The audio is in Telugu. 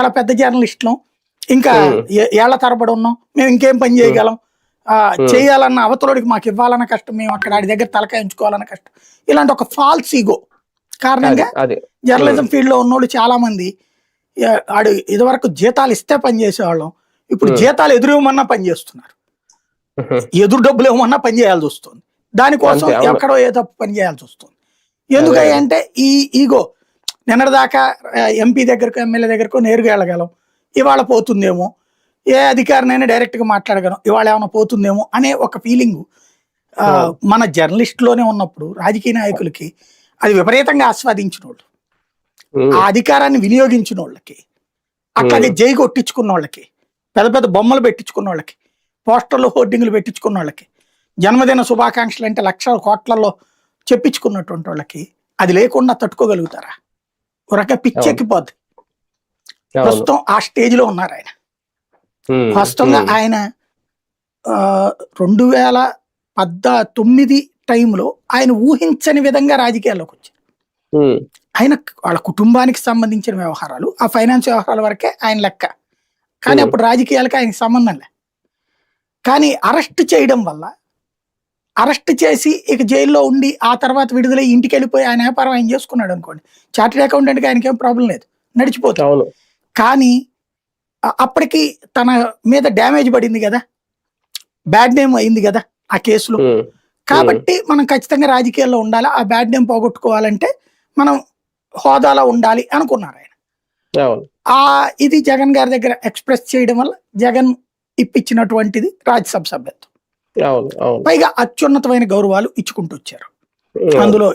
చాలా పెద్ద జర్నలిస్టులం. ఇంకా ఏళ్ళ తరబడి ఉన్నాం. మేము ఇంకేం పని చేయగలం. చేయాలన్న అవతలోడికి మాకు ఇవ్వాలన్న కష్టం. మేము అక్కడ ఆడి దగ్గర తలకాయించుకోవాలన్న కష్టం. ఇలాంటి ఒక ఫాల్స్ ఈగో కారణంగా జర్నలిజం ఫీల్డ్లో ఉన్నోళ్ళు చాలా మంది ఆడు ఇదివరకు జీతాలు ఇస్తే పని చేసేవాళ్ళం. ఇప్పుడు. జీతాలు ఎదురు ఇవ్వమన్నా పని చేస్తున్నారు. ఎదురు డబ్బులు ఇవ్వమన్నా పని చేయాల్సి వస్తుంది. దానికోసం. ఎక్కడో ఏ తప్పు పని చేయాల్సి వస్తుంది. అంటే ఈ ఈగో నిన్నటిదాకా ఎంపీ దగ్గరకు ఎమ్మెల్యే దగ్గరకు నేరుగా వెళ్ళగలం. ఇవాళ పోతుందేమో? ఏ అధికారినైనా డైరెక్ట్గా మాట్లాడగలం. ఇవాళ ఏమైనా పోతుందేమో అనే ఒక ఫీలింగ్. మన జర్నలిస్ట్లోనే ఉన్నప్పుడు రాజకీయ నాయకులకి అది విపరీతంగా ఆస్వాదించిన వాళ్ళు ఆ అధికారాన్ని వినియోగించిన వాళ్ళకి అట్లాగే జై కొట్టించుకున్న వాళ్ళకి పెద్ద పెద్ద బొమ్మలు పెట్టించుకున్న వాళ్ళకి పోస్టర్లు హోర్డింగ్లు పెట్టించుకున్న వాళ్ళకి జన్మదిన శుభాకాంక్షలు అంటే లక్షల కోట్లలో చెప్పించుకున్నటువంటి వాళ్ళకి అది లేకుండా తట్టుకోగలుగుతారా? ఒక రకంగా పిచ్చెక్కిపోద్ది. ప్రస్తుతం ఆ స్టేజ్లో ఉన్నారు ఆయన. వాస్తవంగా ఆయన రెండు వేల పద్ద తొమ్మిది టైంలో ఆయన ఊహించని విధంగా రాజకీయాల్లోకి వచ్చారు. ఆయన వాళ్ళ కుటుంబానికి సంబంధించిన వ్యవహారాలు ఆ ఫైనాన్స్ వ్యవహారాల వరకే ఆయన లెక్క. కానీ. అప్పుడు రాజకీయాలకి ఆయనకి సంబంధం లే. కానీ అరెస్ట్ చేయడం వల్ల అరెస్ట్ చేసి ఇక జైల్లో ఉండి ఆ తర్వాత విడుదలై ఇంటికి వెళ్ళిపోయి ఆయన వ్యాపారం ఆయన చేసుకున్నాడు అనుకోండి. చార్టెడ్ అకౌంటెంట్కి ఆయనకి ఏం ప్రాబ్లం లేదు. నడిచిపోతుంది అవును. కానీ అప్పటికి తన మీద డ్యామేజ్ పడింది కదా. బ్యాడ్ నేమ్ అయింది కదా ఆ కేసులో. కాబట్టి మనం ఖచ్చితంగా రాజకీయాల్లో ఉండాలి. ఆ బ్యాడ్ నేమ్ పోగొట్టుకోవాలంటే మనం హోదాలో ఉండాలి అనుకున్నారు ఆయన. ఆ ఇది జగన్ గారి దగ్గర ఎక్స్ప్రెస్ చేయడం వల్ల జగన్ ఇప్పించినటువంటిది రాజ్యసభ సభ్యత్వం. పైగా అత్యున్నతమైన గౌరవాలు ఇచ్చుకుంటూ వచ్చారు. అందులో